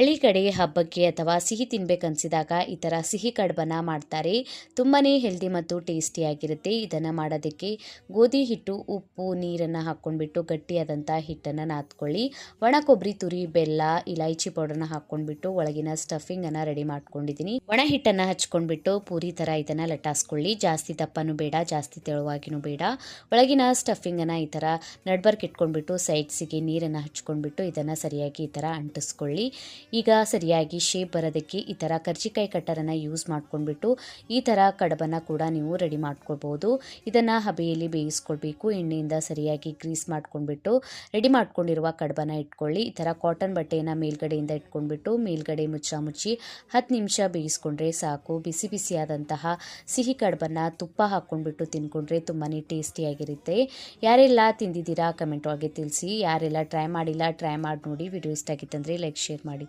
ಹಳ್ಳಿ ಕಡೆ ಹಬ್ಬಕ್ಕೆ ಅಥವಾ ಸಿಹಿ ತಿನ್ಬೇಕನ್ಸಿದಾಗ ಈ ಥರ ಸಿಹಿ ಕಡುಬನ್ನ ಮಾಡ್ತಾರೆ. ತುಂಬಾ ಹೆಲ್ದಿ ಮತ್ತು ಟೇಸ್ಟಿಯಾಗಿರುತ್ತೆ ಇದನ್ನು ಮಾಡೋದಕ್ಕೆ ಗೋಧಿ ಹಿಟ್ಟು, ಉಪ್ಪು, ನೀರನ್ನು ಹಾಕ್ಕೊಂಡ್ಬಿಟ್ಟು ಗಟ್ಟಿಯಾದಂಥ ಹಿಟ್ಟನ್ನು ನಾದ್ಕೊಳ್ಳಿ. ಒಣ ಕೊಬ್ಬರಿ, ತುರಿ, ಬೆಲ್ಲ, ಇಲೈಚಿ ಪೌಡರ್ನ ಹಾಕ್ಕೊಂಡ್ಬಿಟ್ಟು ಒಳಗಿನ ಸ್ಟಫಿಂಗನ್ನು ರೆಡಿ ಮಾಡ್ಕೊಂಡಿದ್ದೀನಿ. ಒಣ ಹಿಟ್ಟನ್ನು ಹಚ್ಕೊಂಡ್ಬಿಟ್ಟು ಪೂರಿ ಥರ ಇದನ್ನು ಲಟಾಸ್ಕೊಳ್ಳಿ. ಜಾಸ್ತಿ ದಪ್ಪನೂ ಬೇಡ, ಜಾಸ್ತಿ ತೆಳುವಾಗಿನೂ ಬೇಡ. ಒಳಗಿನ ಸ್ಟಫಿಂಗನ್ನು ಈ ಥರ ನಡ್ಬರ್ಕ್ ಇಟ್ಕೊಂಡ್ಬಿಟ್ಟು ಸೈಡ್ಸಿಗೆ ನೀರನ್ನು ಹಚ್ಕೊಂಡ್ಬಿಟ್ಟು ಇದನ್ನು ಸರಿಯಾಗಿ ಈ ಥರ ಅಂಟಿಸ್ಕೊಳ್ಳಿ. ಈಗ ಸರಿಯಾಗಿ ಶೇಪ್ ಬರೋದಕ್ಕೆ ಈ ಥರ ಕರ್ಜಿಕಾಯಿ ಕಟ್ಟರನ್ನು ಯೂಸ್ ಮಾಡ್ಕೊಂಡ್ಬಿಟ್ಟು ಈ ಥರ ಕಡಬನ್ನು ಕೂಡ ನೀವು ರೆಡಿ ಮಾಡ್ಕೊಳ್ಬೋದು. ಇದನ್ನು ಹಬೆಯಲ್ಲಿ ಬೇಯಿಸ್ಕೊಳ್ಬೇಕು, ಎಣ್ಣೆಯಿಂದ ಸರಿಯಾಗಿ ಗ್ರೀಸ್ ಮಾಡ್ಕೊಂಡ್ಬಿಟ್ಟು ರೆಡಿ ಮಾಡ್ಕೊಂಡಿರುವ ಕಡಬನ ಇಟ್ಕೊಳ್ಳಿ. ಈ ಥರ ಕಾಟನ್ ಬಟ್ಟೆಯನ್ನು ಮೇಲ್ಗಡೆಯಿಂದ ಇಟ್ಕೊಂಡ್ಬಿಟ್ಟು ಮೇಲ್ಗಡೆ ಮುಚ್ಚ ಮುಚ್ಚಿ ಹತ್ತು ನಿಮಿಷ ಬೇಯಿಸ್ಕೊಂಡ್ರೆ ಸಾಕು. ಬಿಸಿ ಬಿಸಿಯಾದಂತಹ ಸಿಹಿ ಕಡಬನ್ನು ತುಪ್ಪ ಹಾಕ್ಕೊಂಡ್ಬಿಟ್ಟು ತಿನ್ಕೊಂಡ್ರೆ ತುಂಬಾ ಟೇಸ್ಟಿಯಾಗಿರುತ್ತೆ ಯಾರೆಲ್ಲ ತಿಂದಿದ್ದೀರಾ ಕಮೆಂಟ್ ಒಳಗೆ ತಿಳಿಸಿ. ಯಾರೆಲ್ಲ ಟ್ರೈ ಮಾಡಿಲ್ಲ ಟ್ರೈ ಮಾಡಿ ನೋಡಿ. ವಿಡಿಯೋ ಇಷ್ಟ ಆಗಿತ್ತಂದರೆ ಲೈಕ್ ಶೇರ್ ಮಾಡಿ.